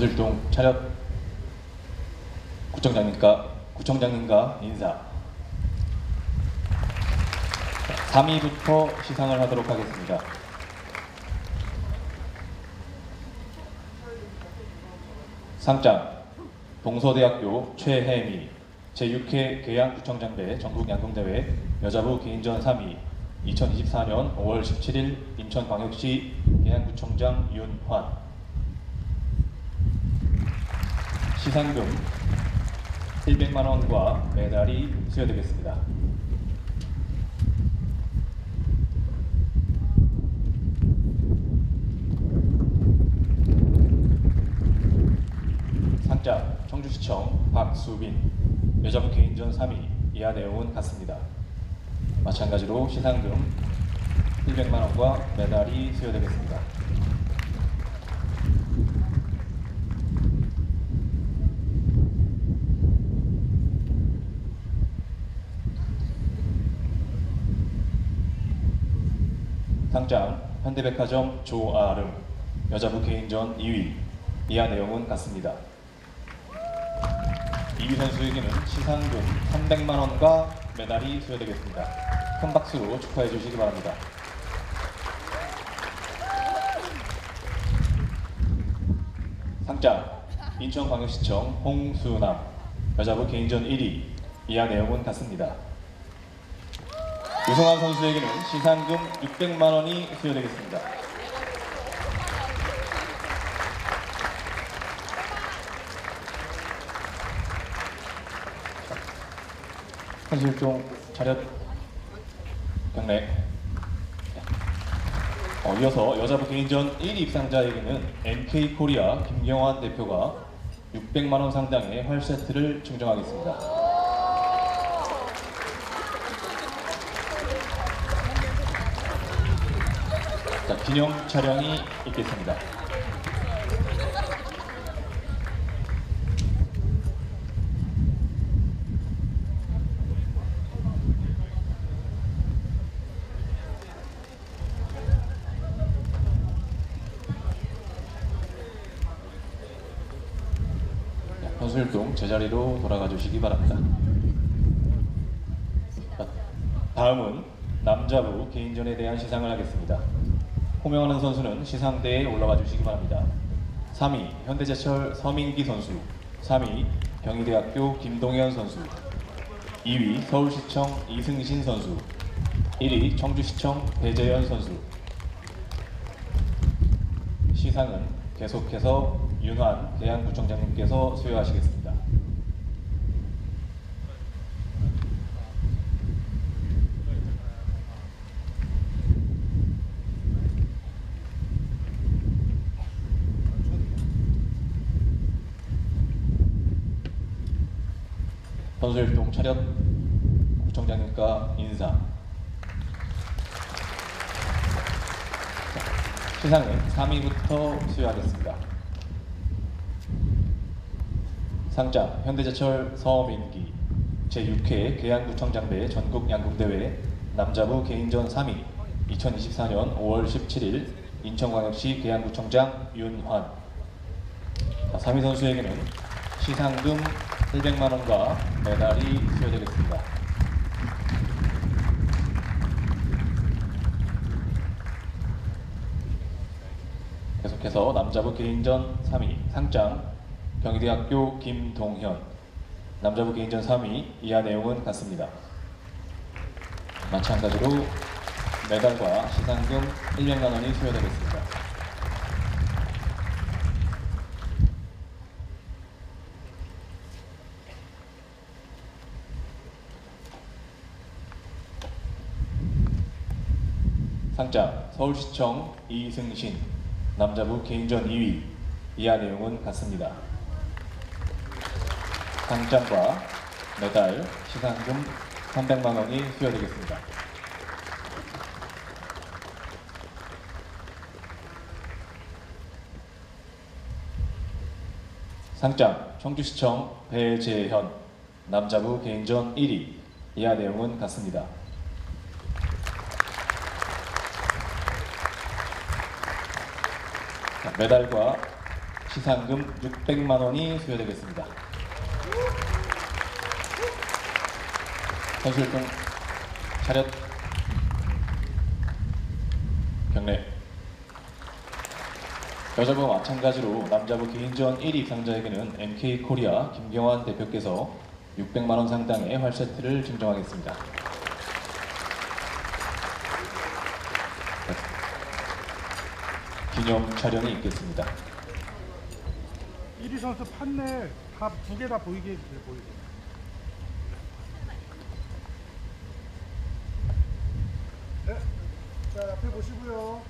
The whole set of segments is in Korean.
선수일동 차렷. 구청장님과 구청장님과 인사. 3위부터 시상을 하도록 하겠습니다. 상장 동서대학교 최혜미 제6회 계양구청장배 전국양궁대회 여자부 개인전 3위 2024년 5월 17일 인천광역시 계양구청장 윤환 시상금 100만 원과 메달이 수여되겠습니다. 상장 청주시청 박수빈 여자부 개인전 3위 이하 내용은 같습니다. 마찬가지로 시상금 100만 원과 메달이 수여되겠습니다. 상장 현대백화점 조아름 여자부 개인전 2위 이하 내용은 같습니다. 2위 선수에게는 시상금 300만 원과 메달이 수여되겠습니다. 큰 박수로 축하해 주시기 바랍니다. 상장 인천광역시청 홍수남 여자부 개인전 1위 이하 내용은 같습니다. 우승한 선수에게는 시상금 600만 원이 수여되겠습니다. 선수일종 차렷 경례 어, 이어서 여자부 개인전 1위 입상자에게는 NK 코리아 김경환 대표가 600만 원 상당의 활 세트를 증정하겠습니다. 기념 촬영이 있겠습니다. 자, 선수일동 제자리로 돌아가 주시기 바랍니다. 자, 다음은 남자부 개인전에 대한 시상을 하겠습니다. 호명하는 선수는 시상대에 올라와 주시기 바랍니다. 3위 현대제철 서민기 선수 3위 경희대학교 김동현 선수 2위 서울시청 이승신 선수 1위 청주시청 배재현 선수 시상은 계속해서 윤환 대한구청장님께서 수여하시겠습니다. 선수일동 차렷. 구청장님과 인사. 자, 시상은 3위부터 수여하겠습니다. 상장 현대제철 서민기. 제6회 계양구청장배 전국양궁대회 남자부 개인전 3위. 2024년 5월 17일 인천광역시 계양구청장 윤환. 자, 3위 선수에게는 시상금 100만 원과 메달이 수여되겠습니다. 계속해서 남자부 개인전 3위 상장 경희대학교 김동현 남자부 개인전 3위 이하 내용은 같습니다. 마찬가지로 메달과 시상금 100만 원이 수여되겠습니다. 상장 서울시청 이승신 남자부 개인전 2위 이하 내용은 같습니다. 상장과 메달, 시상금 300만 원이 수여되겠습니다. 상장 청주시청 배재현 남자부 개인전 1위 이하 내용은 같습니다. 자, 메달과 시상금 600만 원이 수여되겠습니다. 선수활동 차렷 경례 여자부 마찬가지로 남자부 개인전 1위 입상자에게는 MK 코리아 김경환 대표께서 600만 원 상당의 활 세트를 증정하겠습니다. 기념 촬영이 있겠습니다. 1위 선수 판넬 다 두 개 다 보이게 해주세요. 보이게. 네. 자 옆에 보시고요.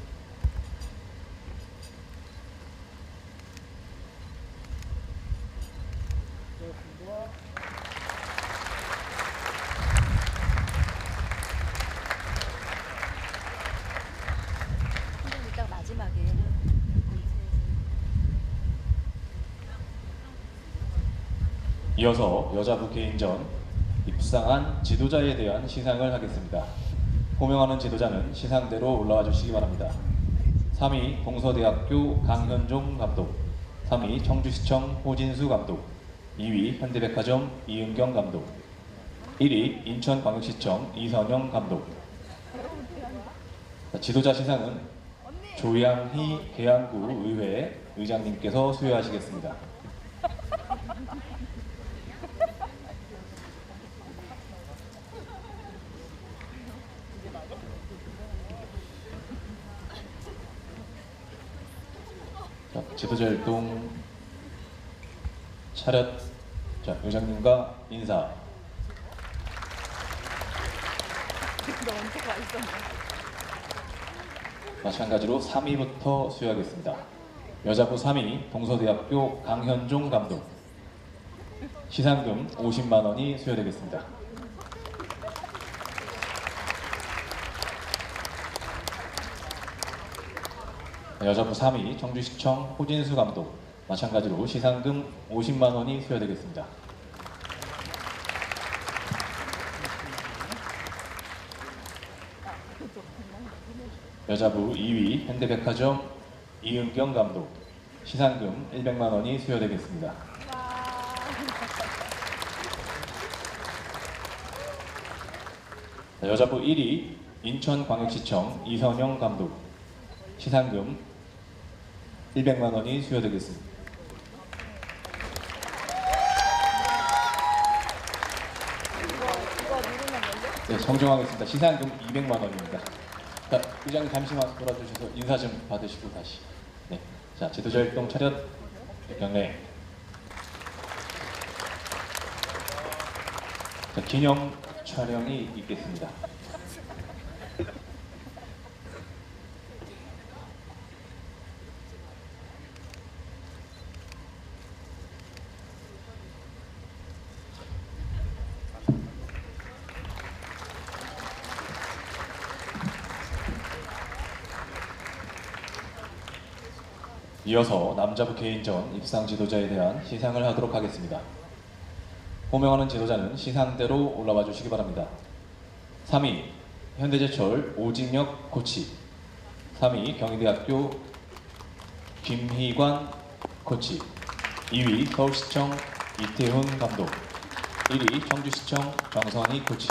고맙습니다. 선생님 이따 마지막에 이어서 여자부 개인전 입상한 지도자에 대한 시상을 하겠습니다. 호명하는 지도자는 시상대로 올라와 주시기 바랍니다. 3위 동서대학교 강현종 감독 3위 청주시청 호진수 감독 2위 현대백화점 이은경 감독 1위 인천광역시청 이선영 감독 자, 지도자 시상은 조양희 계양구 의회 의장님께서 수여하시겠습니다. 자, 지도자 활동 차렷 자, 의장님과 인사? 마찬가지로 3위부터 수여하겠습니다. 여자부 3위 동서대학교 강현종 감독 시상금 50만 원이 수여되겠습니다. 여자부 3위 청주시청 호진수 감독 마찬가지로 시상금 50만 원이 수여되겠습니다. 여자부 2위 현대백화점 이은경 감독 시상금 100만 원이 수여되겠습니다. 자, 여자부 1위 인천광역시청 이선영 감독 시상금 100만 원이 수여되겠습니다. 네, 정정하겠습니다. 시상금 200만 원입니다. 자, 의장님 잠시만 돌아주셔서 인사 좀 받으시고 다시. 네. 자, 지도자 활동 차렷 경례. 자, 기념 촬영이 있겠습니다. 이어서 남자부 개인전 입상 지도자에 대한 시상을 하도록 하겠습니다. 호명하는 지도자는 시상대로 올라와 주시기 바랍니다. 3위 현대제철 오직력 코치 3위 경희대학교 김희관 코치 2위 서울시청 이태훈 감독 1위 청주시청 정선희 코치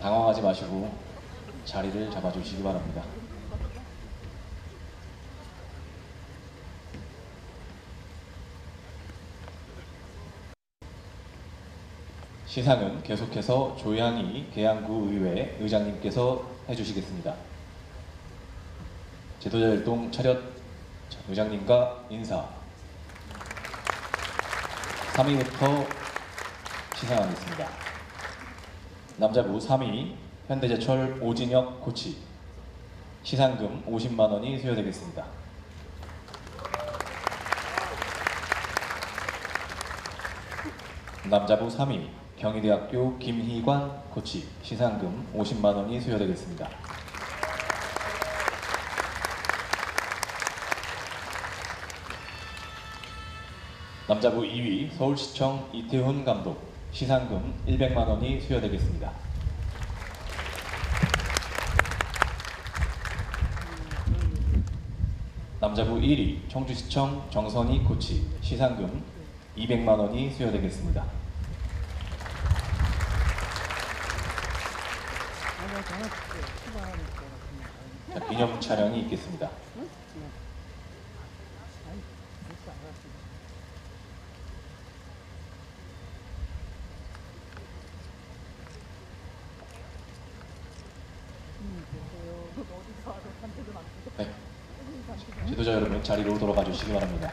당황하지 마시고 자리를 잡아 주시기 바랍니다. 시상은 계속해서 조양희 계양구 의회 의장님께서 해주시겠습니다. 지도자 활동 차렷 자, 의장님과 인사 3위부터 시상하겠습니다. 남자부 3위 현대제철 오진혁 코치 시상금 50만 원이 수여되겠습니다. 남자부 3위 경희대학교 김희관 코치 시상금 50만 원이 수여되겠습니다. 남자부 2위 서울시청 이태훈 감독 시상금 100만 원이 수여되겠습니다. 남자부 1위 청주시청 정선희 코치 시상금 200만 원이 수여되겠습니다. 자, 기념 촬영이 있겠습니다. 네. 지도자 여러분 자리로 돌아가 주시기 바랍니다.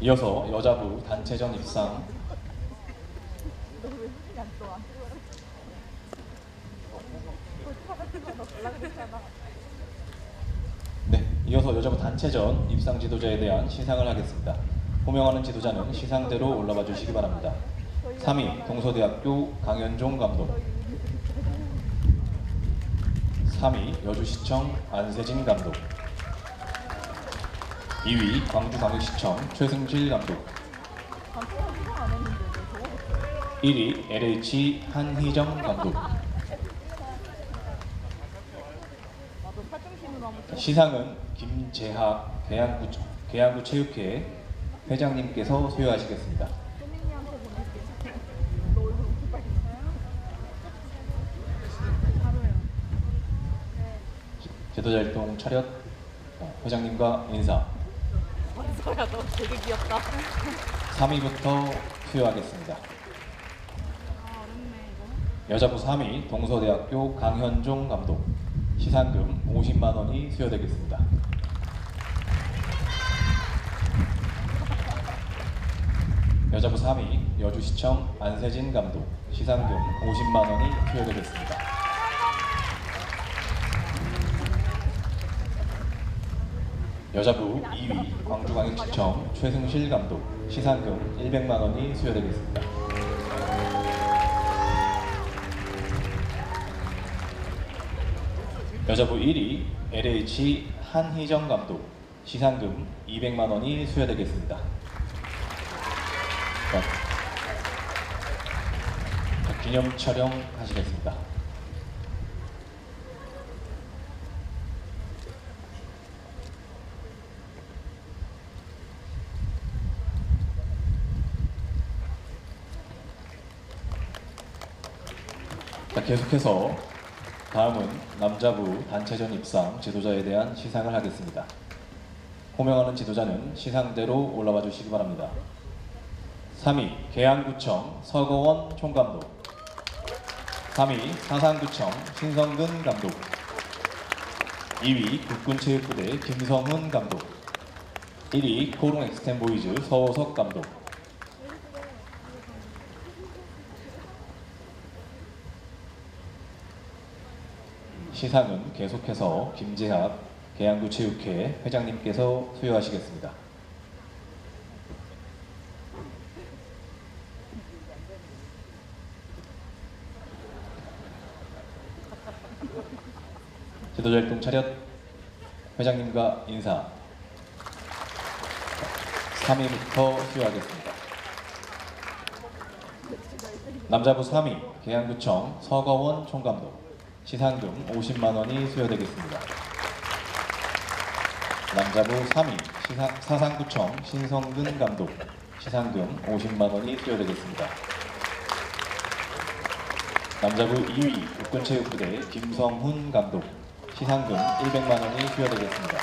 이어서 여자부 단체전 입상 네, 이어서 여자부 단체전 입상 지도자에 대한 시상을 하겠습니다. 호명하는 지도자는 시상대로 올라와 주시기 바랍니다. 3위 동서대학교 강현종 감독. 3위 여주시청 안세진 감독. 2위 광주광역시청 최승실 감독. 1위 LH 한희정 감독. 시상은 김재학 계양구, 계양구 체육회 회장님께서 수여하시겠습니다. 제도자 활동 차렷 어, 회장님과 인사 소야 너 되게 귀엽다. 3위부터 수여하겠습니다. 여자부 3위 동서대학교 강현종 감독 시상금 50만 원이 수여되겠습니다. 여자부 3위 여주시청 안세진 감독 시상금 50만 원이 수여되겠습니다. 여자부 2위 광주광역시청 최승실 감독 시상금 100만 원이 수여되겠습니다. 여자부 1위 LH 한희정 감독 시상금 200만 원이 수여되겠습니다. 기념 촬영 하시겠습니다. 자, 계속해서 다음은 남자부 단체전 입상 지도자에 대한 시상을 하겠습니다. 호명하는 지도자는 시상대로 올라와 주시기 바랍니다. 3위 계양구청 서거원 총감독 3위 사상구청 신성근 감독. 2위 국군체육부대 김성훈 감독. 1위 코롱 엑스텐보이즈 서호석 감독. 시상은 계속해서 김재학 계양구 체육회 회장님께서 수여하시겠습니다. 활동 차렷 회장님과 인사 3위부터 수여하겠습니다. 남자부 3위 계양구청 서거원 총감독 시상금 50만 원이 수여되겠습니다. 남자부 3위 시사, 사상구청 신성근 감독 시상금 50만 원이 수여되겠습니다. 남자부 2위 육군체육부대 김성훈 감독 시상금 100만 원이 수여되겠습니다.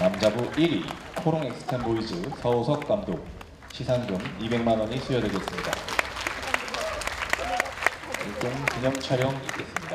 남자부 1위 코롱 엑스텐 보이즈 서우석 감독 시상금 200만 원이 수여되겠습니다. 일동 기념 촬영 있겠습니다.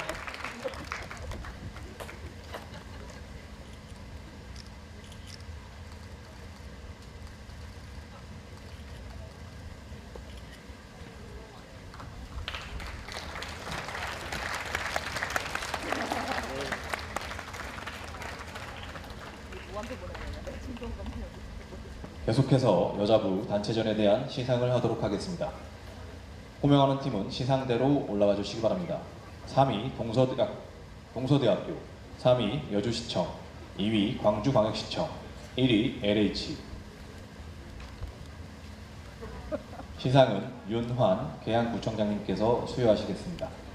계속해서 여자부 단체전에 대한 시상을 하도록 하겠습니다. 호명하는 팀은 시상대로 올라와 주시기 바랍니다. 3위 동서대학, 동서대학교 3위 여주시청 2위 광주광역시청 1위 LH 시상은 윤환 계양구청장님께서 수여하시겠습니다.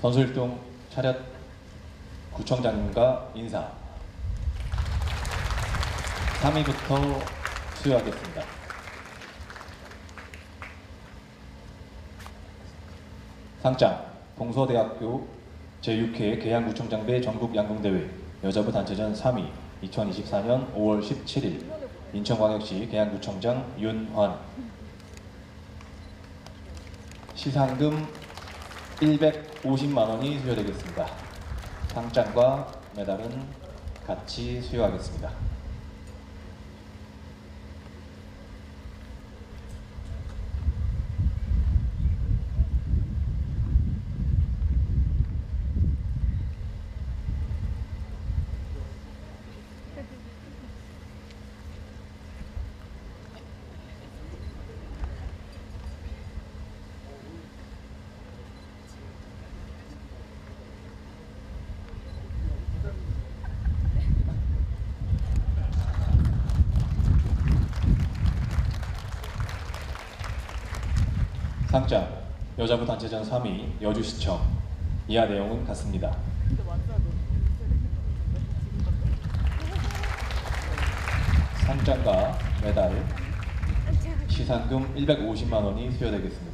선수일동 차렷 구청장님과 인사 3위부터 수여하겠습니다. 상장 동서대학교 제6회 계양구청장배 전국 양궁대회 여자부 단체전 3위 2024년 5월 17일 인천광역시 계양구청장 윤환 시상금 150만 원이 수여되겠습니다. 상장과 메달은 같이 수여하겠습니다. 상장 여자부 단체전 3위 여주시청 이하 내용은 같습니다. 상장과 메달 시상금 150만 원이 수여되겠습니다.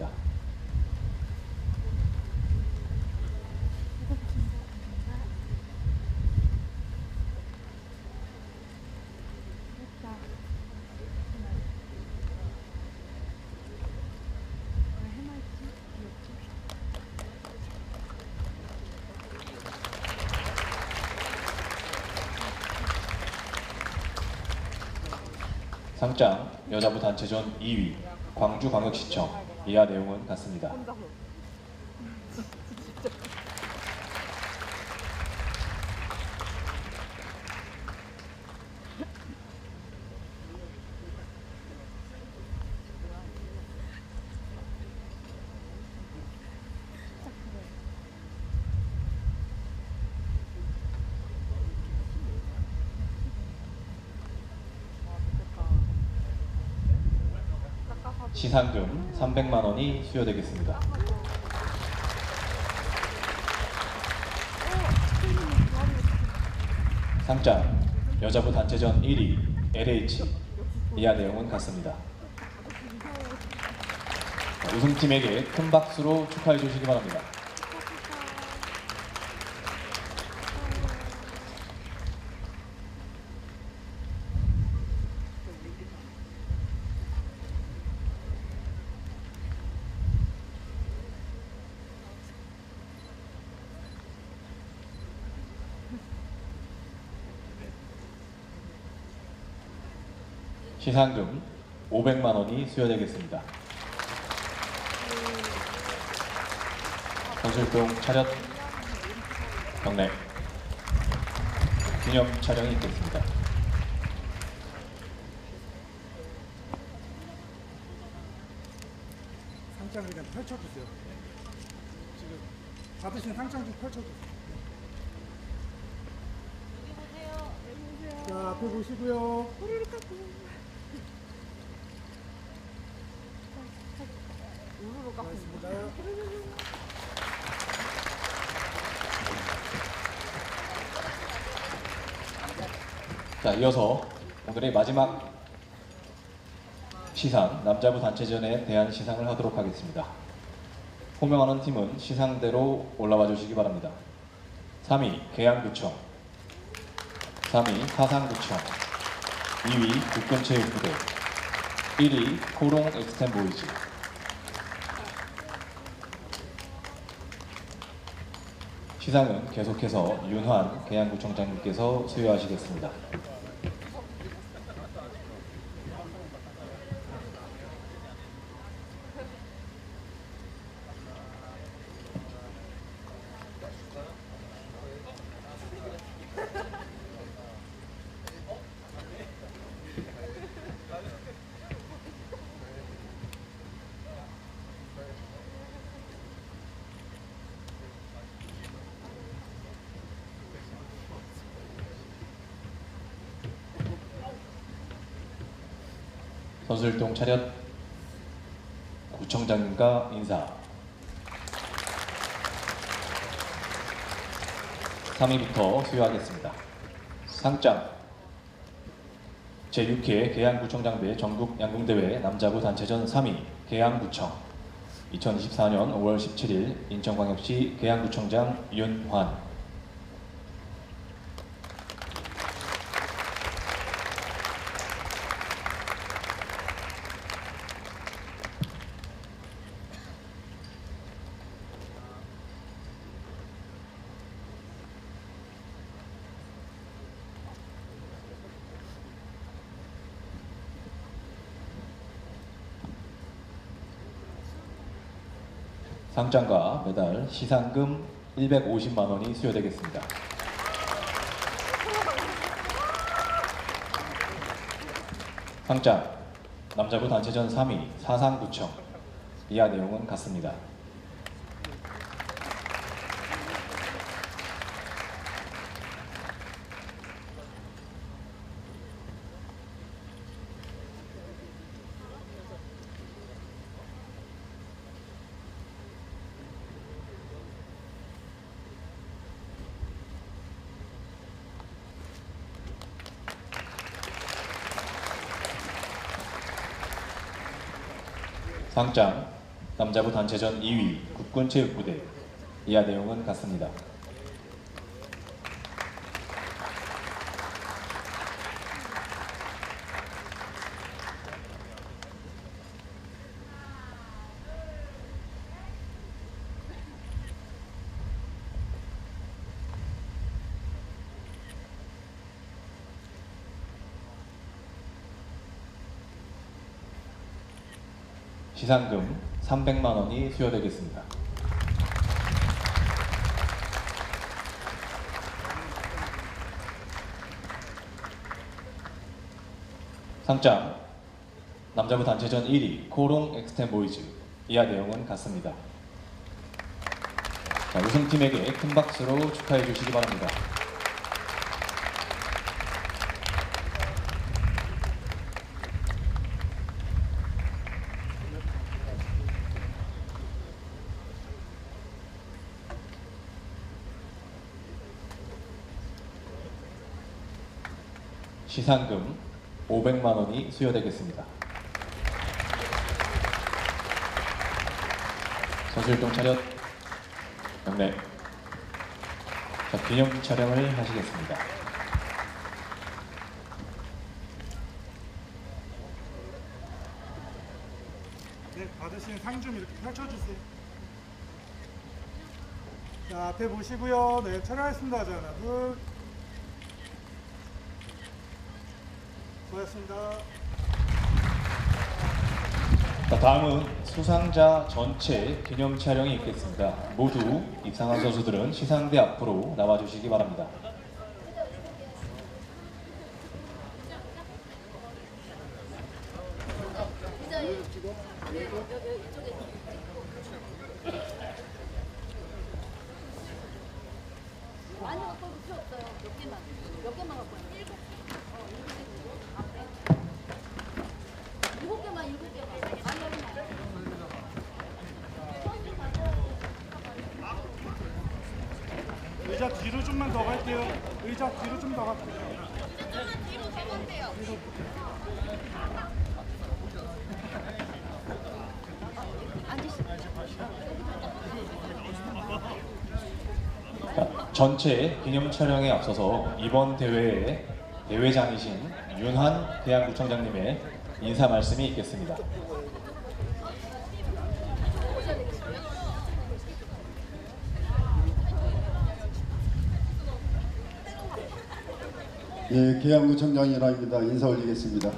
상장 여자부 단체전 2위 광주광역시청 이하 내용은 같습니다. 상금 300만 원이 수여되겠습니다. 상장 여자부 단체전 1위 LH 이하 내용은 같습니다. 우승팀에게 큰 박수로 축하해 주시기 바랍니다. 시상금 500만 원이 수여되겠습니다. 선술동 차렷 경례 기념 촬영이 있겠습니다. 상장 그냥 펼쳐주세요. 지금 받으신 상장 좀 펼쳐주세요. 자, 앞에 보시고요. 우르르 깎고 고맙습니다. 자, 이어서 오늘의 마지막 시상 남자부 단체전에 대한 시상을 하도록 하겠습니다. 호명하는 팀은 시상대로 올라와 주시기 바랍니다. 3위 계양구청 3위 사상구청 2위 국군체육부대 1위 코롱 엑스텐 보이즈 시상은 계속해서 윤환 계양구청장님께서 수여하시겠습니다. 선수일동 차렷. 구청장님과 인사. 3위부터 수여하겠습니다. 상장. 제6회 계양구청장배 전국 양궁대회 남자부 단체전 3위 계양구청. 2024년 5월 17일 인천광역시 계양구청장 윤환 상장과 메달 시상금 150만 원이 수여되겠습니다. 상장 남자부 단체전 3위 사상구청 이하 내용은 같습니다. 상장 남자부 단체전 2위 국군체육부대 이하 내용은 같습니다. 시상금 300만 원이 수여되겠습니다. 상장 남자부 단체전 1위 코롱 엑스텐 보이즈 이하 내용은 같습니다. 자, 우승팀에게 큰 박수로 축하해 주시기 바랍니다. 시상금 500만 원이 수여되겠습니다. 선수일동 차렷 경례 자, 기념 촬영을 하시겠습니다. 네, 받으신 상 좀 이렇게 펼쳐주세요. 자, 앞에 보시고요. 네, 촬영하겠습니다. 자, 하나, 둘. 고하셨습니다. 자, 다음은 수상자 전체 기념 촬영이 있겠습니다. 모두 입상한 선수들은 시상대 앞으로 나와주시기 바랍니다. 많이 갖고 올 필요 없어요. 몇 개만. 몇 개만 갖고 와요. 일곱. 어, 일곱 개 정도? 앞에. 일곱 개만, 일곱 개만. 많이 하지 마요. 의자 뒤로 좀만 더 갈게요. 의자 뒤로 좀 더 갈게요. 앉으시죠. 자, 전체 기념 촬영에 앞서서 이번 대회의 대회장이신 윤한 계양구청장님의 인사 말씀이 있겠습니다. 예, 계양구청장이라입니다. 인사 올리겠습니다.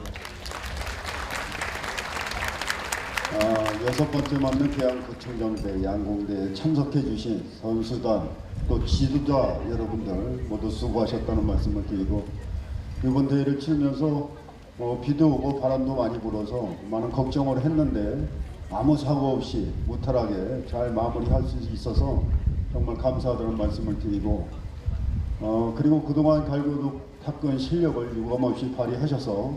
아, 여섯 번째 맞는 계양구청장대 양공대에 참석해 주신 선수단 또 지도자 여러분들 모두 수고하셨다는 말씀을 드리고 이번 대회를 치르면서 어, 비도 오고 바람도 많이 불어서 많은 걱정을 했는데 아무 사고 없이 무탈하게 잘 마무리할 수 있어서 정말 감사하다는 말씀을 드리고 어, 그리고 그동안 갈고 도 닦은 실력을 유감없이 발휘하셔서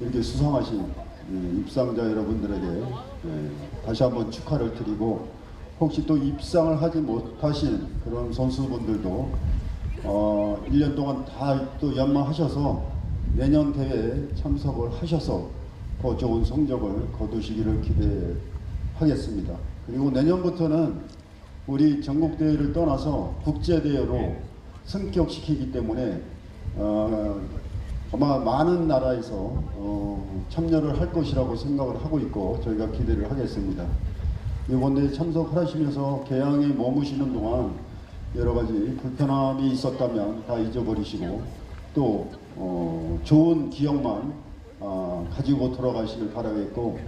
이렇게 수상하신 이 입상자 여러분들에게 예, 다시 한번 축하를 드리고 혹시 또 입상을 하지 못하신 그런 선수분들도 어, 1년 동안 다 또 연마하셔서 내년 대회에 참석을 하셔서 더 좋은 성적을 거두시기를 기대하겠습니다. 그리고 내년부터는 우리 전국대회를 떠나서 국제대회로 승격시키기 때문에 어, 아마 많은 나라에서 어, 참여를 할 것이라고 생각을 하고 있고 저희가 기대를 하겠습니다. 이번 대회 참석하시면서 개항에 머무시는 동안 여러 가지 불편함이 있었다면 다 잊어버리시고 또 어, 좋은 기억만 아, 가지고 돌아가시길 바라겠고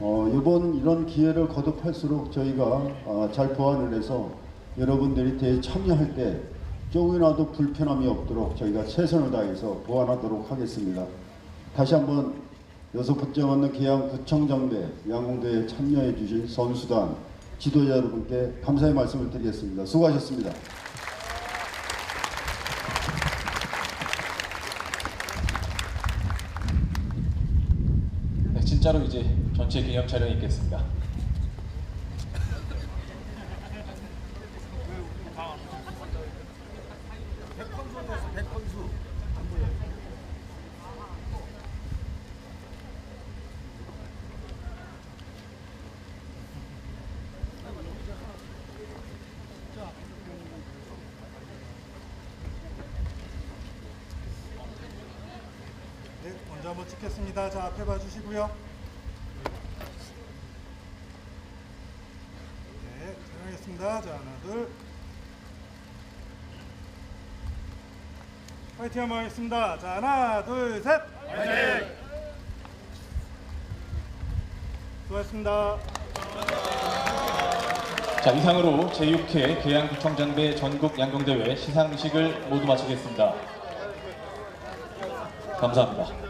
어, 이번 이런 기회를 거듭할수록 저희가 아, 잘 보완을 해서 여러분들이 대회 참여할 때 조금이라도 불편함이 없도록 저희가 최선을 다해서 보완하도록 하겠습니다. 다시 한번 여섯 번째 맞는 계양구청장대 양궁대에 참여해 주신 선수단 지도자 여러분께 감사의 말씀을 드리겠습니다. 수고하셨습니다. 네, 진짜로 이제 전체 기념 촬영이 있겠습니다. 한번 찍겠습니다. 자, 앞에 봐주시고요. 네, 촬영했습니다. 자, 하나, 둘. 파이팅 한번 하겠습니다. 자, 하나, 둘, 셋. 파이팅! 수고하셨습니다. 자 이상으로 제6회 계양구청장대 전국 양궁대회 시상식을 모두 마치겠습니다. 감사합니다.